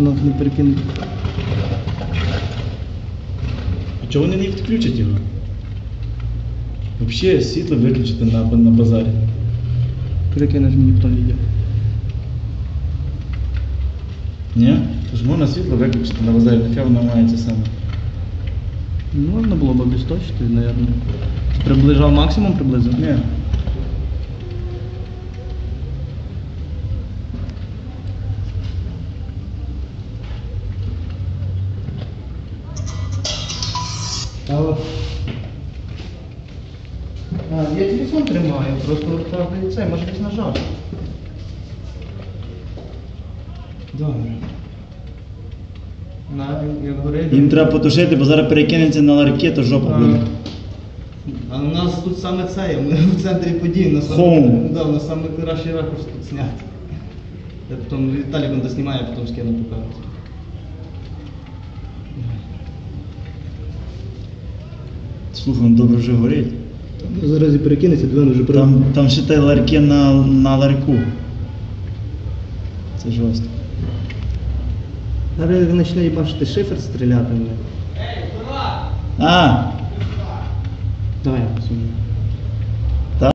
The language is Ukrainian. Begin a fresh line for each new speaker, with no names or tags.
що нас не перекинуть.
А чого вони не відключать його? Взагалі світло виключити на, на базарі.
Перекинеш мені потім відео.
Ні? Тож можна світло виключити на базарі, таке воно має це саме.
Ну, Можна було б обісточити, мабуть. Приближав максимум приблизно?
Ні.
Алло. А, я телефон тримаю, просто правда це, може десь нажав.
Добре.
На, як горить.
Їм треба потушити, бо зараз перекинеться на ларки, то жопа буде.
А у нас тут саме це, є, ми в центрі подій, на саме,
Хоум.
да, на саме кращий ракурс тут зняти. Я потім Віталік він доснімає, потім скину покажу.
Слухай, він добре вже горить.
Зараз і перекинеться, двин вже
Там, там ще те ларьки на, на ларьку. Це жорстко.
Зараз він почне бачити шифер стріляти. мене.
А!
Давай я посуну.